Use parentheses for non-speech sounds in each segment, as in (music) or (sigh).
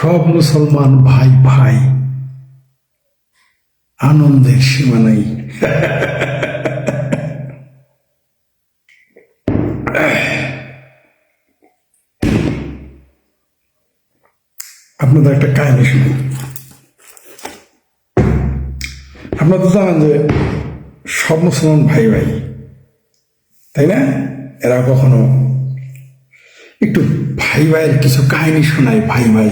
সব মুসলমান ভাই ভাই। আনন্দের সীমা নেই। আপনাদের একটা কাহিনী শুনি। আপনারা তো জানেন যে সব মুসলমান ভাই ভাই, তাই না? এরা কখনো একটু ভাই ভাইয়ের কিছু কাহিনী শোনায় ভাই ভাই।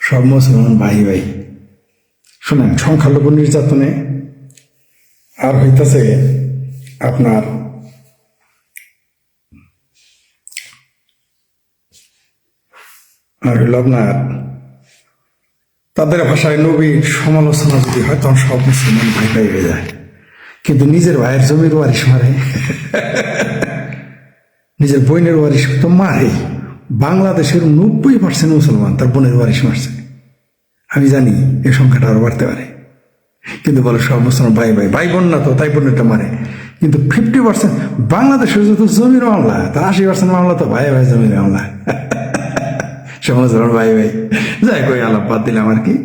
সব মুসলমান ভাই ভাই। শোনেন, সংখ্যালঘু নির্যাতনে আর হইতেছে আপনার আর হইল আপনার, তাদের ভাষায় নবীর সমালোচনা যদি হয়, তখন সব মুসলমান ভাই ভাই হয়ে যায়। কিন্তু নিজের ভাইয়ের জমির ওয়ারিশ মারে। (laughs) নিজের বোনের ওয়ারিশ তো মারে বাংলাদেশের নব্বই পার্সেন্ট মুসলমান তার বোনের ওয়ারিশ মারছে। আমি জানি এই সংখ্যাটা আরও বাড়তে পারে। কিন্তু বলে সব মুসলমান ভাই ভাই ভাই বোন না তো, তাই বোনেরটা মারে। কিন্তু ফিফটি পার্সেন্ট বাংলাদেশের যত জমির মামলা, তার আশি পার্সেন্ট মামলা তো ভাই ভাই জমির মামলা। (laughs) মুসলমান ভাই ভাই। যাই কই, আলাপ বাদ দিলাম আর কি।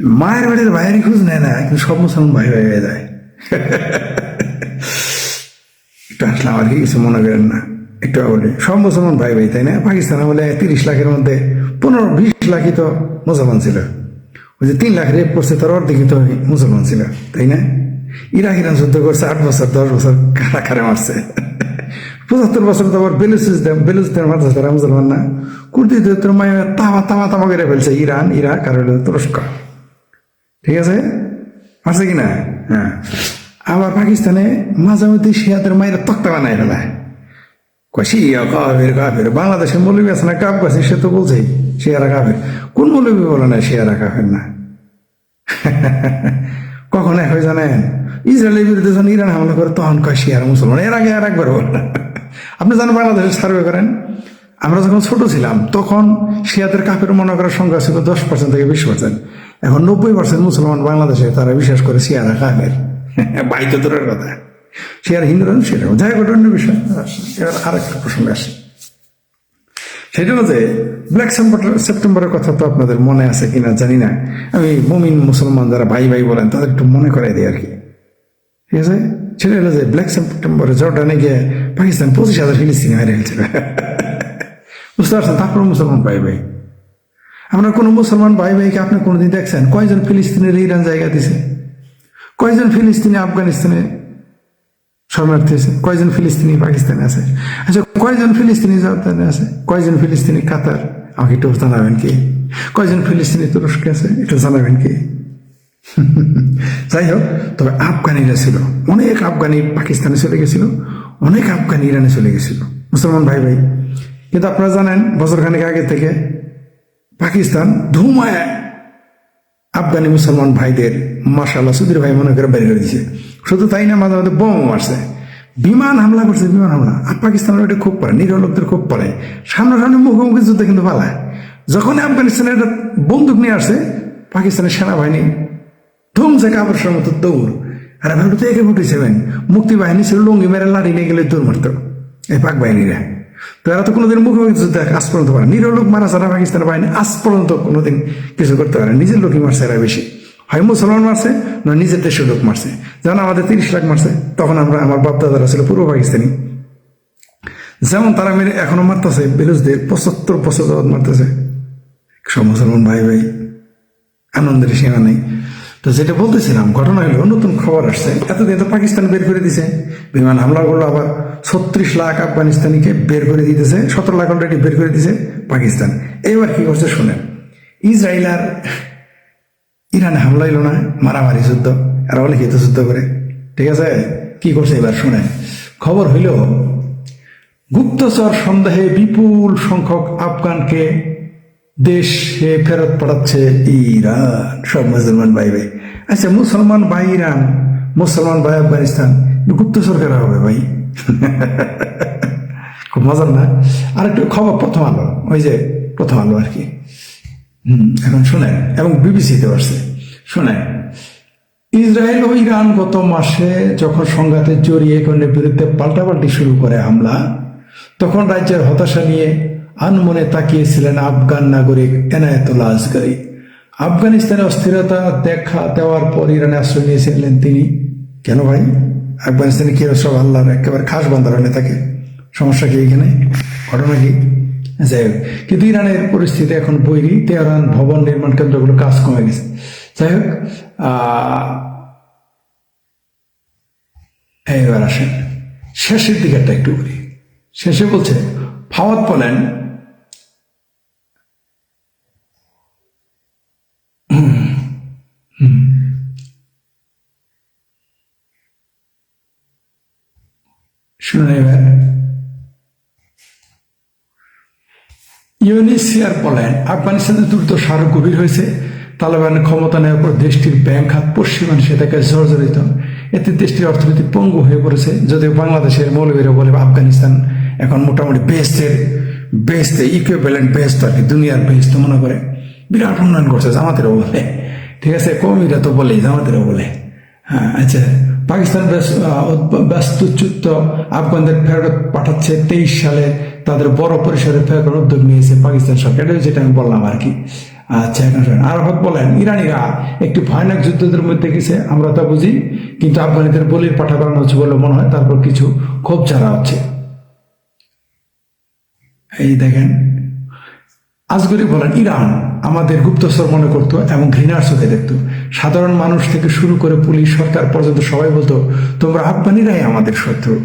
মায়ের বাড়ির ভাইয়েরই খোঁজ নেয় না, কিন্তু সব মুসলমান ভাই ভাই হয়ে যায়। (laughs) একটু আসলাম আর কি, কিছু মনে করেন না। একটু বলি, সব মুসলমান ভাই ভাই তাই না? পাকিস্তান বলে তিরিশ লাখের মধ্যে পনেরো, বিশ লাখই তো মুসলমান ছিল। ওই যে তিন লাখ রেপ করছে, তার অর্ধেকই তো মুসলমান ছিল, তাই না? ইরাক, ইরান যুদ্ধ করছে, আট বছর, দশ বছর কারা কারে মারছে। (laughs) পঁচাত্তর বছর তো আবার বেলুচিস্তান বেলুচিস্তান মারতেছে তারা মুসলমান না। কুর্দিতে তোর মায়ের তামা তামা তামা করে ফেলছে, ইরান, ইরাক আর তুরস্ক। ঠিক আছে? আছে কি না হ্যাঁ। আবার পাকিস্তানে মাঝে মধ্যে শিয়াদের মায়ের তক্তা বানায় ফেলায়। কয় শিয়া কাফের কাফের। বাংলাদেশের মৌলবী আছে না? কাপ কাছে সে তো বলছেই শিয়ারা কাফের। কোন মৌলবী বলে না শিয়ারা কাফের না? (laughs) কখন এক হয়ে জানেন? ইসরায়েলের বিরুদ্ধে যখন ইরান হামলা করে, তখন কয় শিয়ারা মুসলমান। এর আগে আর একবার বল (laughs) আপনি জানেন বাংলাদেশের সার্ভে করেন? আমরা যখন ছোট ছিলাম, তখন শিয়াদের কাফের মনে করার সংখ্যা ছিল দশ পার্সেন্ট থেকে বিশ পার্সেন্ট এখন নব্বই পার্সেন্ট মুসলমান বাংলাদেশে তারা বিশ্বাস করে শিয়ারা কাফের। (laughs) বাইতে দূরের কথা। শিয়ার হিন্দুরা সেটা যাই হোক অন্য বিষয়। আর একটা প্রসঙ্গ আসে। সেটা যে ব্ল্যাক সেপ্টেম্বরের কথা তো আপনাদের মনে আছে কিনা জানি না। আমি মুমিন মুসলমান যারা ভাই ভাই বলেন, তাদের একটু মনে করাই দিই আর কি। ঠিক আছে? সেটা হলো যে ব্ল্যাক সেপ্টেম্বরে জর্ডানে গিয়ে পাকিস্তান পঁচিশ হাজার ফিলিস্তিনি হারিয়ে ফেলছিল (laughs) বুঝতে পারছেন? তারপর মুসলমান ভাই ভাই। আপনার কোনো মুসলমান ভাই ভাইকে আপনি কোনোদিন দেখছেন? কয়জন ফিলিস্তিনের ইরান জায়গা দিছে? কয়জন ফিলিস্তিনি আফগানিস্তানে শরণার্থী আছে, কয়জন ফিলিস্তিনি পাকিস্তানে আছে? আচ্ছা কয়জন ফিলিস্তিনি জর্দানে আছে? কয়জন ফিলিস্তিনি কাতার? আমাকে একটু জানাবেন কি? কয়জন ফিলিস্তিনি তুরস্কে আছে? একটু জানাবেন কি? যাই হোক, তবে আফগানিরা ছিল। অনেক আফগানি পাকিস্তানে চলে গেছিল, অনেক আফগানি ইরানে চলে গেছিল। মুসলমান ভাই ভাই, কিন্তু আপনারা জানেন, বছরখানেক আগে থেকে পাকিস্তান ধুমায় আফগানি মুসলমান ভাইদের মাসাল্লাহ সুধীর ভাই মনে করে বের করে দিছে। শুধু তাই না, মাঝে মাঝে বোম মারছে। বিমান হামলা করছে, বিমান হামলা। আর পাকিস্তানের ওটা খুব পড়ে নিরীহ লোকদের খুব পড়ে সামনাসামনি মুখোমুখি যুদ্ধ কিন্তু পালায়। যখন আফগানিস্তানের একটা বন্দুক নিয়ে আসছে পাকিস্তানের সেনাবাহিনী ধুমছে কাপড়ের মতো দৌড়। আর ভাবলো তো একে ফুটি সেভেন মুক্তি ছিল লুঙ্গি মেরে লাড়ি নিয়ে গেলে দৌড় মারতো। এই পাক বাহিনীরা। তো এরা তো কোনোদিন মুখোমুখি যুদ্ধ আজ পর্যন্ত পারে নিরীহ লোক মারা ছাড়া পাকিস্তানের বাহিনী আজ পর্যন্ত কোনোদিন কিছু করতে পারে নিজের লোকই মারছে এরা বেশি। হয় মুসলমান মারছে, না নিজের দেশের লোক মারছে। যেমন আমাদের তিরিশ লাখ মারছে, তখন আমরা আমার বাপ দাদারা ছিল পূর্ব পাকিস্তানি। যেমন তারা মেরে এখনও মারতেছে, বেলুচদের পঁচাত্তর যাবৎ মারতেছে। সব মুসলমান ভাই ভাই, আনন্দের সীমা নেই। তো যেটা বলতেছিলাম, ঘটনা হলো, নতুন খবর আসছে। এতদিন তো পাকিস্তান বের করে দিছে। বিমান হামলা করল আবার। ছত্রিশ লাখ আফগানিস্তানিকে বের করে দিতেছে, সতেরো লাখ অলরেডি বের করে দিছে পাকিস্তান। এইবার কি করছে শুনেন, ইসরায়েল আর ইরানে হামলা এলো না, মারামারি যুদ্ধ আর অনেকে তো যুদ্ধ করে, ঠিক আছে? কি করছে এবার শুনেন, খবর হইল, গুপ্তচর সন্দেহে বিপুল সংখ্যক আফগানকে দেশে ফেরত পাঠাচ্ছে ইরান। সব মুসলমান ভাই ভাই। আচ্ছা মুসলমান ভাই ইরান, মুসলমান ভাই আফগানিস্তান, গুপ্তচর কেন হবে ভাই? খুব মজার না? আর একটু খবর, প্রথম আলো, ওই যে প্রথম আলো আর কি। এখন শোনেন, এবং বিবিসিতে আসছে। শোনেন, ইসরায়েল ও ইরান গত মাসে যখন সংঘাতে জড়িয়ে ইরানের বিরুদ্ধে পাল্টাপাল্টি শুরু করে হামলা, তখন রাজ্যের হতাশা নিয়ে আনমনে তাকিয়েছিলেন আফগান নাগরিক এনায়েতুল্লাহ আসগারি আফগানিস্তানে অস্থিরতা দেখা দেওয়ার পর ইরানে আশ্রয় নিয়েছিলেন তিনি। কেন ভাই? আফগানিস্তানে কি সব আল্লাহর একেবারে খাস বান্দার নেতাকে? সমস্যা কি এখানে? ঘটনা কি? যাই হোক কিন্তু ইরানের পরিস্থিতি এখন বৈরী। তেহরান ভবন নির্মাণ কেন্দ্রগুলো কাজ কমে গেছে। যাই হোক আহ, এইবার আসেন। শেষের দিকেরটা একটু বলি। শেষে বলছে ফাওয়াদ বলেন এবার ইউনিসিয়ার বলেন, আফগানিস্তানের দ্রুত সারও গভীর হয়েছে। তালেবানের ক্ষমতা নেওয়ার পর দেশটির ব্যাংক খাত পশ্চিমাংশে থেকে জর্জরিত। এতে দেশটির অর্থনীতি পঙ্গু হয়ে পড়েছে। যদিও বাংলাদেশের মৌলবীরা বলে আফগানিস্তান এখন মোটামুটি বেস্টের, বেস্টে ইকুইভ্যালেন্ট বেস্ট আর কি, দুনিয়ার বেস্ট মনে করে। বিরাট উন্নয়ন করছে জামাতেরও বলে। ঠিক আছে, কমিরা তো বলেই জামাতেরও বলে। হ্যাঁ আচ্ছা। পাকিস্তান ব্যস্তচ্যুত আফগানদের ফেরত পাঠাচ্ছে তেইশ সালে তাদের বড় পরিসরে ফেরত উদ্যোগ নিয়েছে পাকিস্তান সরকার। যেটা আমি বললাম আর কি। আচ্ছা এখন শোনেন। বলেন, ইরানিরা একটি ভয়ানক যুদ্ধের মধ্যে গেছে, আমরা তা বুঝি, কিন্তু আফগানিদের বলির পাঠা করানো হচ্ছে বলে মনে হয়, তারপর কিছু ক্ষোভ ছাড়া হচ্ছে। এই দেখেন, আজগরি বলেন, ইরান আমাদের গুপ্তচর মনে করতো এবং ঘৃণার চোখে দেখতো। সাধারণ মানুষ থেকে শুরু করে পুলিশ, সরকার পর্যন্ত সবাই বলতো, তোমরা আফগানিরাই আমাদের শত্রু।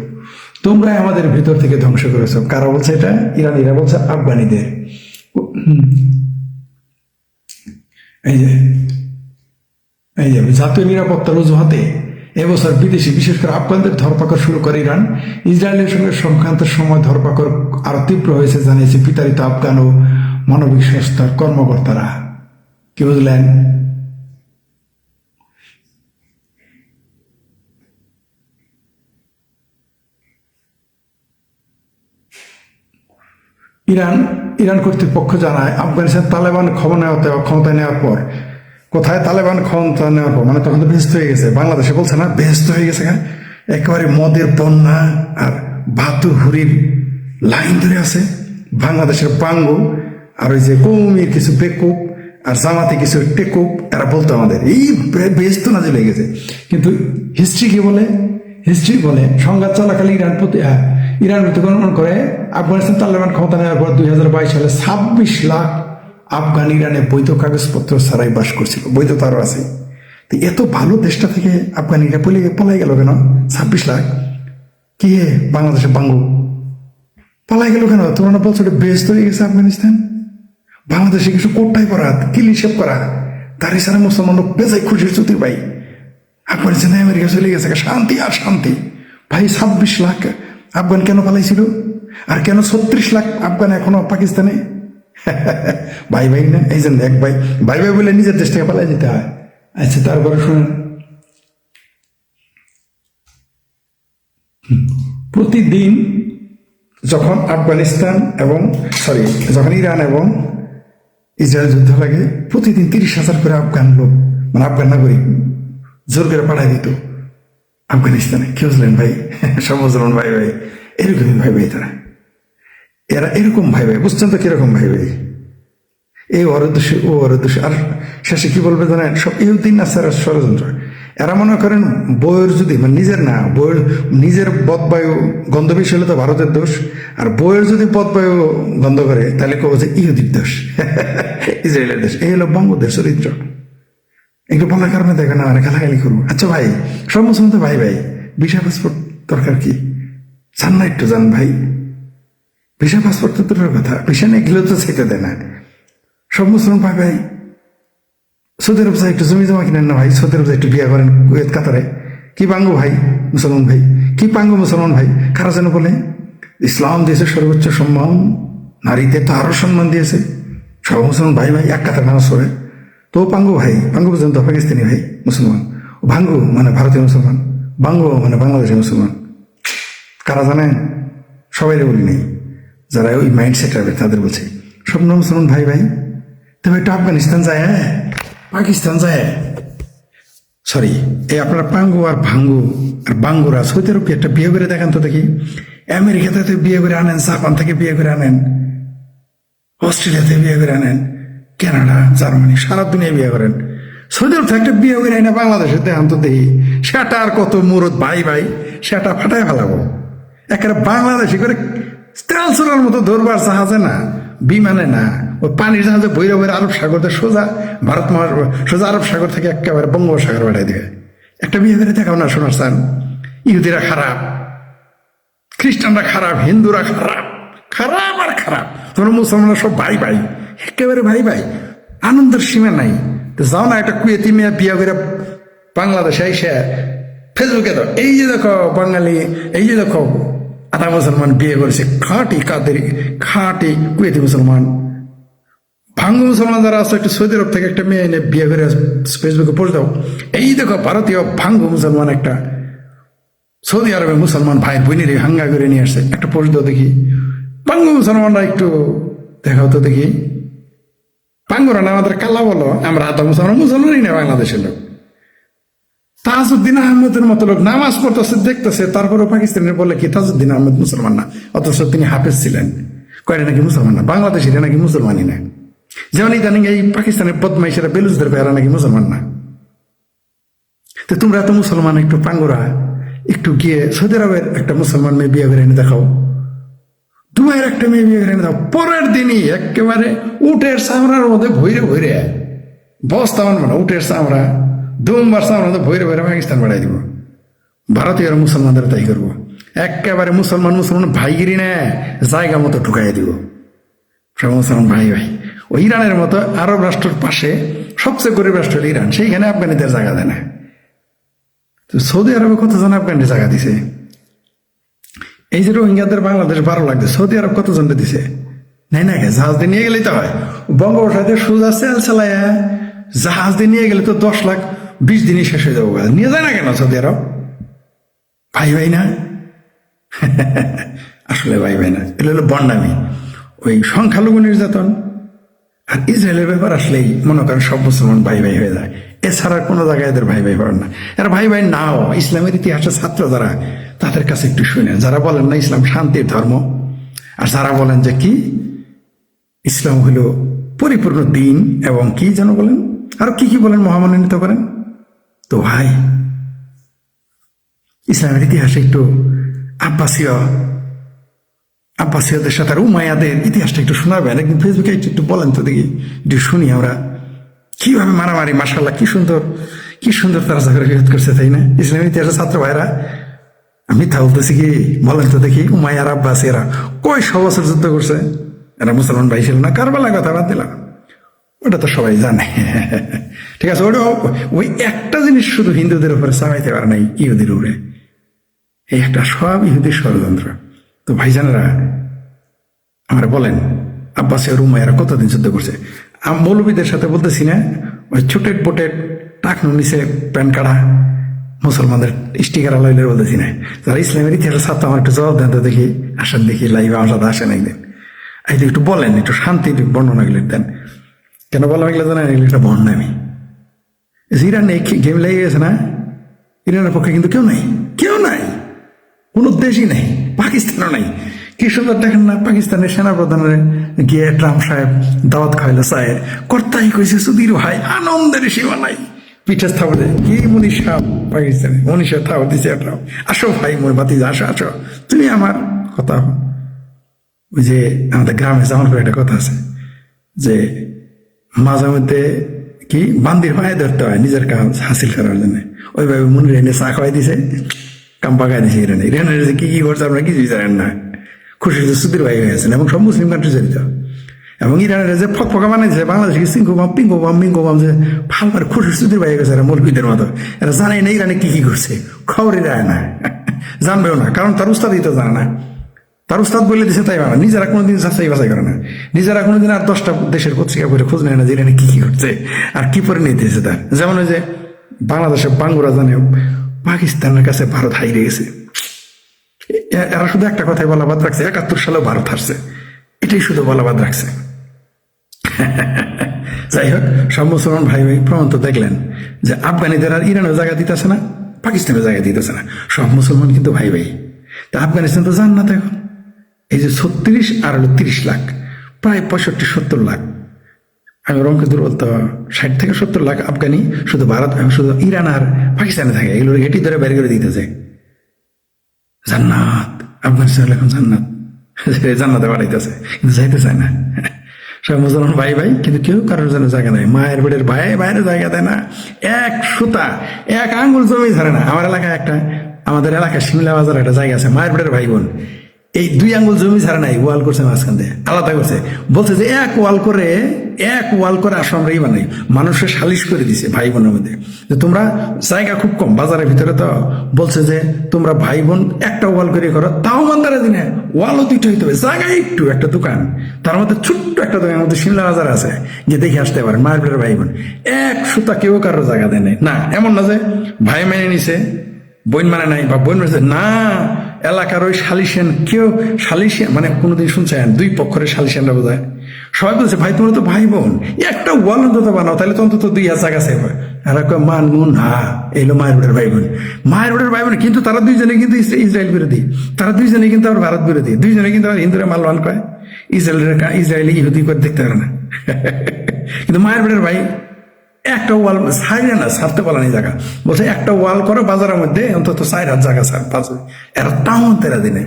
তোমরাই আমাদের ভিতর থেকে ধ্বংস করেছ। কারা বলছে এটা? ইরানিরা বলছে আফগানিদের। এই যে এই যে, জাতীয় নিরাপত্তার অজুহাতে এবছর বিদেশি, বিশেষ করে আফগানদের ধরপাকড় শুরু করে ইরান। ইসরায়েলের সঙ্গে সংক্রান্ত সময় ধরপাকড় আরও তীব্র হয়েছে, জানিয়েছে বিতাড়িত আফগান ও মানবিক সংস্থার কর্মকর্তারা। কি বুঝলেন? ইরান ইরান কর্তৃপক্ষ জানায় আফগানিস্তান তালেবান ক্ষমতা নেওয়াতে ক্ষমতা নেওয়ার পর। কোথায়? তালেবান ক্ষমতা নেওয়ার পর। মানে তখন তো ব্যস্ত হয়ে গেছে। বাংলাদেশে বলছে না ব্যস্ত হয়ে গেছে হ্যাঁ? একেবারে মদের বন্যা আর বাতু হুরির লাইন ধরে আছে। বাংলাদেশের পাঙ্গু আর ওই যে কৌমির কিছু বেকুব আর জামাতে কিছু টেকুব এরা বলতো আমাদের এই ব্যস্ত না চলে গেছে। কিন্তু হিস্ট্রি কি বলে? হিস্ট্রি বলে সংঘাত চলাকালে ইরান প্রতি আহ, ইরান প্রতিগণন করে? আফগানিস্তান তালেবান ক্ষমতা নেওয়ার পর দুই সালে ছাব্বিশ লাখ আফগান ইরানে বৈধ কাগজপত্র ছাড়াই বাস করছিল। বৈধ তারও আছে। তো এত ভালো দেশটা থেকে আফগান আফগানিরা পলে পলাই গেল কেন? ছাব্বিশ লাখ। কি হে বাংলাদেশে বাঙ্গু পালাই গেল কেন? তোমরা বলছো বেস্ট হয়ে গেছে আফগানিস্তান? বাংলাদেশে কিছু কোটটাই করা কিল হিসেব করা। তারই সারা মুসলমান লোক বেজাই খুশির চুতি ভাই। আফগানিস্তানে আমেরিকা চলে গেছে, শান্তি আর শান্তি। ভাই, ছাব্বিশ লাখ আফগান কেন পালাইছিল? আর কেন ছত্রিশ লাখ আফগান এখনও পাকিস্তানে? (laughs) ভাই ভাই না, এই জন্য এক ভাই ভাই ভাই বলে নিজের দেশ থেকে পালাই যেতে হয়। আচ্ছা তারপরে শুনেন। প্রতিদিন যখন আফগানিস্তান এবং সরি যখন ইরান এবং ইসরায়েল যুদ্ধ লাগে, প্রতিদিন তিরিশ হাজার করে আফগান লোক মানে আফগান নাগরিক, জোর করে পাঠাই দিত। আফগানিস্তানে। কি বুঝলেন ভাই? সব ভাই ভাই। এরকমই ভাই ভাই তারা। এরা এরকম ভাই ভাই। বুঝছেন তো কীরকম ভাই ভাই? এই উদ্দেশ্যে ও উদ্দেশ্যে আর শেষে কি বলবে জানেন? সব ইহুদ্দিন নাসারের ষড়যন্ত্র। এরা মনে করেন বইয়ের যদি মানে নিজের না, বইয়ের নিজের বদবায়ু গন্ধ বেশি হলে তো ভারতের দোষ। আর বইয়ের যদি বদবায়ু গন্ধ করে, তাহলে কব যে ইহুদির দোষ। (laughs) ইসরায়েলের দোষ। এই হলো বঙ্গদের চরিত্র। একটু বলার কারণে দেখে না মানে গালাগালি করব। আচ্ছা ভাই সব মুসলমান তো ভাই ভাই, ভিসা পাসপোর্ট দরকার কি? জান না একটু জান ভাই। ভিসা পাসপোর্ট তো দূরের কথা, ভিসা নিয়ে গেলেও তো চাইতে দেয় না। সব মুসলমান ভাই ভাই, সৌদি আরব একটু জমি জমা কিনেন না ভাই, সৌদি আরব একটু বিয়ে করেন কুয়েত, কাতারে। কি পাঙ্গু ভাই, মুসলমান ভাই? কি পাঙ্গু মুসলমান ভাই? কারা যেন বলে? ইসলাম দিয়েছে সর্বোচ্চ সম্মান, নারীদের তো আরও সম্মান দিয়েছে। সব মুসলমান ভাই ভাই, এক কাতার মানুষ পড়ে তো পাঙ্গু ভাই, পাঙ্গু পর্যন্ত পাকিস্তানি ভাই, মুসলমান। ভাঙ্গু মানে ভারতীয় মুসলমান। বাঙ্গু মানে বাংলাদেশের মুসলমান। কারা জানেন সবাই বলি নেই। যারা ওই মাইন্ড সেট হবে তাদের বলছে। স্বপ্ন মুসলমান ভাই ভাই। তবে একটু আফগানিস্তান যায় হ্যাঁ? পাকিস্তান যায়। সরি এই আপনার পাঙ্গু আর ভাঙ্গু আর বাঙ্গুরা সৌদি আরব কি একটা বিয়ে করে দেখান তো দেখি। আমেরিকাতে বিয়ে করে আনেন, জাপান থেকে বিয়ে করে আনেন। অস্ট্রেলিয়াতে বিয়ে করে আনেন। কানাডা, জার্মানি, সারা দুনিয়া বিয়ে করেন। সৌদি আরব থেকে একটা বিয়ে করে আনে বাংলাদেশে দেখান তো দেখি সেটা আর কত মুরত ভাই ভাই, সেটা ফাটাই ফেলাবো। একেবারে বাংলাদেশি করে তেল মতো ধরবার জাহাজে না, বিমানে না ওই পানির জাহাজে বৈরা বৈরা আরব সাগর সোজা, ভারত মহা সোজা আরব সাগর থেকে একেবারে বঙ্গোপসাগর বাড়াই দেবে। একটা বিয়ে করে দেখাও না, শোনার চান। ইহুদিরা খারাপ, খ্রিস্টানরা খারাপ, হিন্দুরা খারাপ খারাপ আর খারাপ। তোমরা মুসলমানরা সব ভাই ভাই, একেবারে ভাই ভাই, আনন্দের সীমা নাই। তো যাও না একটা কুয়েতি মেয়ে বিয়ে করে বাংলাদেশে এসে ফেসবুকে দাও এই যে দেখো বাঙালি, এই যে দেখো আধা মুসলমান বিয়ে করেছে, খাঁটি কাদের, খাঁটি কুয়েতি মুসলমান। ভাঙ্গ মুসলমান যারা আছে, একটু সৌদি আরব থেকে একটা মেয়ে এনে বিয়ে করে ফেসবুকে পোস্ট দাও। এই দেখো ভারতীয় ভাঙ্গ মুসলমান একটা, সৌদি আরবে মুসলমান ভাই বোনের হাঙ্গা করে নিয়ে আসছে। একটা পোস্ট দাও দেখি। পাঙ্গু মুসলমানরা একটু দেখাও তো দেখি। পাঙ্গুরা না আমাদের কালা বলো? আমরা আদা মুসলমান মুসলমানই না বাংলাদেশের লোক। তাজউদ্দিন আহমেদের মতো লোক নামাজ পড়তেছে, দেখতেছে তারপরে পাকিস্তানের বলে কি, তাজউদ্দিন আহমেদ মুসলমান না। অথচ তিনি হাফেজ ছিলেন। কয়টা নাকি মুসলমান না? বাংলাদেশিরা নাকি মুসলমানই না। যেমন ইদানিং এই পাকিস্তানের বদমাইশেরা বেলুচদের পেয়ারা নাকি মুসলমান না। তো তোমরা তো মুসলমান, একটু পাঙ্গুরা, একটু গিয়ে সৌদি আরবের একটা মুসলমান মেয়ে বিয়ে করে এনে দেখাও। দুবাইয়ের একটা মেয়ে বিয়ে করে পরের দিনই একেবারে উটের চামড়ার মধ্যে ভৈরে ভৈরে, বস্তা মানবো না উটের চামড়া, দুমবার চামড়ার মধ্যে ভৈরে ভৈরে পাকিস্তান বাড়াই দিব। ভারতীয় মুসলমানদের তাই করব। একেবারে মুসলমান মুসলমান ভাইগিরি না জায়গা মতো ঢুকাই দিব। সব মুসলমান ভাই ভাই। ওই ইরানের মতো আরব রাষ্ট্রের পাশে সবচেয়ে গরিব রাষ্ট্র ইরান। সেইখানে আফগানিদের জায়গা দেয় না। তো সৌদি আরবে কতজন আফগানির জায়গা দিছে? এই যে রোহিঙ্গাদের বাংলাদেশ ভালো লাগছে, সৌদি আরব কতজনকে দিছে? নাই না জাহাজ দিয়ে নিয়ে গেলেই তো হয়। বঙ্গোপসাগরে সোজা সেল চালায় জাহাজ দিয়ে নিয়ে গেলে তো দশ লাখ বিশ দিনই শেষ হয়ে যাব নিয়ে যায় না কেন সৌদি আরব? ভাই ভাই, না? (laughs) আসলে ভাই ভাই, না। এগুলো হলো বন্ডামি ওই সংখ্যালঘু নির্যাতন। আর ইসরায়েলের ব্যাপার আসলেই, মনে করেন সব মুসলমান ভাই ভাই হয়ে যায়। এছাড়া কোনো জায়গায় এদের ভাই ভাই হন না। এরা ভাই ভাই নাও, ইসলামের ইতিহাসের ছাত্র যারা। তাদের কাছে একটু শুনে যারা বলেন না ইসলাম শান্তির ধর্ম, আর যারা বলেন যে কি, ইসলাম হলো পরিপূর্ণ দিন এবং কি যেন বলেন, আর কি কি বলেন মহামান্বিত করেন? তো ভাই, ইসলামের ইতিহাসে একটু আব্বাসীয়, আব্বাসীয়দের সাথে আর উমায়াদের ইতিহাসটা একটু শোনাবেন। একদিন ফেসবুকে একটু একটু বলেন তো দেখি, একটু শুনি আমরা। কীভাবে মারামারি মাসাল্লাহ কি সুন্দর কি সুন্দর তারা বিরোধ করছে, তাই না? ইসলামের ইতিহাসের ছাত্র ভাইরা আমি বলতেছি কি, বলেন তো দেখি উমায়ার আব্বাস এরা কয় শ বছর যুদ্ধ করছে? এরা মুসলমান ভাই ছিল না কার কারবালা কথা বাদ দিলাম। ওটা তো সবাই জানে। (laughs) ঠিক আছে, ওটা ওই একটা জিনিস শুধু হিন্দুদের উপরে চালাইতে পারে নাই, ইহুদির উপরে। এই একটা সব ইহুদির ষড়যন্ত্র। তো ভাইজানেরা, আমরা বলেন, আব্বাসে রুমাইয়ারা কতদিন যুদ্ধ করছে? মৌলবীদের সাথে বলতেছি না, ওই ছোটেট পোটেট টাকনু নিচে প্যান কাড়া মুসলমানদের স্টিকার আলাইলে বলতেছি না। যারা ইসলামের ইতিহাসের ছাত্র, আমার একটু জবাব দেন তো দেখি, আসেন দেখি লাইভ আমার সাথে আসেন একদিন এই একটু বলেন, একটু শান্তি বর্ণনা গুলি দেন। কেন বললাম এগুলো জানেন? এগুলো একটা বর্ণামি ইরান এই গেম লেগে গেছে না? ইরানের পক্ষে কিন্তু কেউ নাই কেউ নাই, কোনো দেশই নেই, পাকিস্তানও নেই। কি সুন্দর দেখেন না, পাকিস্তানের সেনাপ্রধানের গিয়ে ট্রাম্প সাহেব দাওয়াত খাইলো সাহেব কর্তাই কইছে, সুধীর ভাই, আনন্দের সীমা নাই। পিঠে থাপড়ে কি মনীষা পাকিস্তানে মনীষা থাপড় দিছে আসো ভাই, মোর বাতি আসো আসো। তুমি আমার কথা ওই যে আমাদের গ্রামে যেমন করে একটা কথা আছে যে মাঝে মধ্যে কি বান্দির পায়ে ধরতে হয় নিজের কাজ হাসিল করার জন্য। ওইভাবে মনে রেনে চা খাওয়াই দিছে, কাম পাকাই দিছে ইরানে ইরানের কি কি করছে আপনারা কিছু জানেন না। খুশি সুদীর ভাই হয়ে আছেন এবং সব মুসলিম কান্ট্রি জড়িত এবং ইরানের যে ফক ফকা বানাইছে বাংলাদেশকে বাম পিঙ্কু বাম মিঙ্কু বাম যে ভালো করে খুশি সুদীর ভাই গেছে এরা মৌলবীদের মতো। এরা জানে না ইরানে কি কি করছে। খবরই দেয় না। (laughs) জানবেও না, কারণ তার উস্তাদই তো জানে না। তার উস্তাদ বলে দিছে, তাই বাবা নিজেরা কোনোদিন যাচাই বাছাই করে না। নিজেরা কোনোদিন আর দশটা দেশের পত্রিকা পড়ে খোঁজ নেয় না যে এখানে কি কি করছে আর কি পরিণতিছে তার। যেমন ওই যে বাংলাদেশের বাঙ্গুরা জানে, পাকিস্তানের কাছে ভারত হারিয়ে গেছে। এরা শুধু একটা কথাই বলা বাদ রাখছে, একাত্তর সালেও ভারত হারছে। এটাই শুধু বলা বাদ রাখছে। (laughs) যাই হোক সব মুসলমান ভাই ভাই প্রমাণ তো দেখলেন যে আফগানিদের আর ইরানের জায়গা দিতেছে না পাকিস্তানের জায়গা দিতেছে না। সব মুসলমান কিন্তু ভাই ভাই তা আফগানিস্তান তো জান না তো এখন। এই যে ছত্রিশ আর হলো তিরিশ লাখ, প্রায় পঁয়ষট্টি, সত্তর লাখ। আমি ওরমকে দুর্বল তো ষাট থেকে সত্তর লাখ আফগানি শুধু ভারত শুধু ইরান আর পাকিস্তানে থাকে। এগুলোর ঘেটি ধরে বের করে দিতেছে। জান্নাত। আফগানিস্তান এখন জান্নাত। (laughs) জান্নাতে বাড়াইতেছে কিন্তু যাইতে চায় না। সব মুসলমান ভাই ভাই, কিন্তু কেউ কারোর জন্য জায়গা নাই। মায়ের বেড়ের ভাই বাইরে জায়গা দেয় না। এক সুতা, এক আঙ্গুল জমি ধরে না। আমার এলাকায় একটা, আমাদের এলাকায় শিমলা বাজার একটা জায়গা আছে, মায়ের বেড়ের ভাই বোন এই দুই আঙ্গুল জমি ছাড়া নাই, ওয়াল করছে মাঝখান দিয়ে। আলাদা করছে। বলছে যে এক ওয়াল করে এক ওয়াল করে আসো আমরা বানাই। মানুষের সালিশ করে দিছে ভাই বোনের মধ্যে। যে তোমরা জায়গা খুব কম, বাজারের ভিতরে তো বলছে যে তোমরা ভাই বোন একটা ওয়াল করে করো, তাও মান্দারে দিনে ওয়ালও দুইটা হইতে হবে। জায়গা একটু, একটা দোকান। তার মধ্যে ছোট্ট একটা দোকানের মধ্যে শিমলা বাজার আছে, যে দেখে আসতে পারেন মায়ের পেটের ভাই বোন এক সুতা কেউ কারও জায়গা দেয়। না, এমন না যে ভাই মেনে নিছে বইন মানে নাই বা বইন মানে না, এলাকার ওই সালিশেন কেউ, সালিশিয়ান মানে কোনোদিন শুনছেন, দুই পক্ষের সালিশিয়ানরা বোঝায় সবাই বলছে, ভাই, তোমরা তো ভাই বোন একটা ওয়াল অন্তত বানাও, তাহলে তো অন্তত দুই হাজার সেভ হয়। আর মান নুন হা এলো মায়ের বোনের ভাই বোন মায়ের বোনের ভাই বোন কিন্তু তারা দুইজনে কিন্তু ইসরা- ইসরায়েল বিরোধী। তারা দুইজনে কিন্তু আবার ভারত বিরোধী। দুইজনে কিন্তু আবার হিন্দুরা মালওয়ান কয় ইসরায়েলের ইসরায়েলি ইহুদি করে দেখতে পারে না। (laughs) কিন্তু মায়ের বোনের ভাই, একটা ওয়াল সাইরে না সারতে পারে না জায়গা। বলছে, একটা ওয়াল করো বাজারের মধ্যে, অন্তত চার জায়গা সার পাঁচ এরা তাও তেরা দিনে।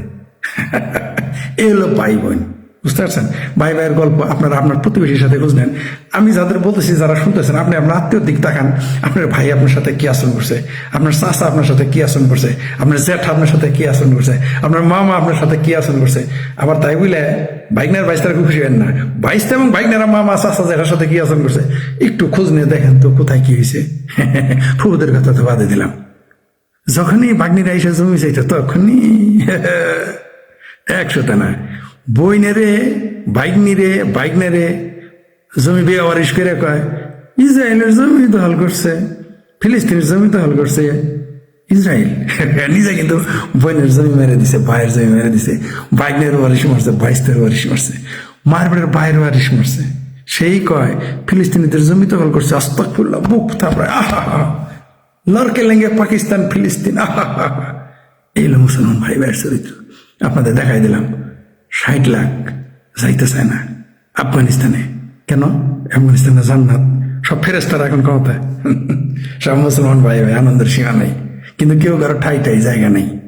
(laughs) এলো ভাই বোন বুঝতে পারছেন? ভাই ভাইয়ের গল্প, আপনারা আপনার প্রতিবেশীর সাথে বুঝলেন আমি যাদের বলতেছি, যারা শুনতেছেন, আপনি আপনার আত্মীয় দিক তাকান, আপনার ভাই আপনার সাথে কি আচরণ করছে? আপনার চাচা আপনার সাথে কি আচরণ করছে? আপনার জ্যাঠা আপনার সাথে কি আচরণ করছে? আপনার মামা আপনার সাথে কি আচরণ করছে? আবার তাই বুঝলে বাইকনার বাইশটার খুশি হন না। বাইশটা এবং বাইকনারা মামা, চাচা, জ্যাঠার সাথে কি আচরণ করছে? একটু খোঁজ নিয়ে দেখেন তো কোথায় কি হয়েছে। (laughs) ফুবুদের কথা তো বাদে দিলাম। যখনই বাগনিরা এসে জমি চাইতো, তখনই (laughs) একশোটা না বইনেরে বাইকনিরে বাইকনেরে জমি বিয়ে ওয়ারিশ করে কয়, ইসরায়েলের জমি দখল করছে, ফিলিস্তিনের জমি দখল করছে। ইসরায়েল, (laughs) নিজে কিন্তু বইনের জমি মেরে দিছে, ভাইয়ের জমি মেরে দিছে বাইকনের ওয়ারিশ মারছে বাইশদের ওয়ারিশ মারছে মারবেড়ের বাইরের ওয়ারিশ মারছে। সেই কয়, ফিলিস্তিনিদের জমি দখল করছে আস্তাকুল্লাহ বুক তারপরে আহা লড়কে লেঙ্গে পাকিস্তান, ফিলিস্তিন আহা এই মুসলমান ভাই ভাইয়ের চরিত্র। আপনাদের দেখাই দিলাম। ষাট লাখ যাইতে চায় না। আফগানিস্তানে। কেন? আফগানিস্তানে জান্নাত। সব ফেরেস্তারা এখন ক্ষমতায়। (laughs) সব মুসলমান ভাই ভাই, আনন্দের সীমা নেই। কিন্তু কেউ কারও ঠাই ঠাই জায়গা নেই।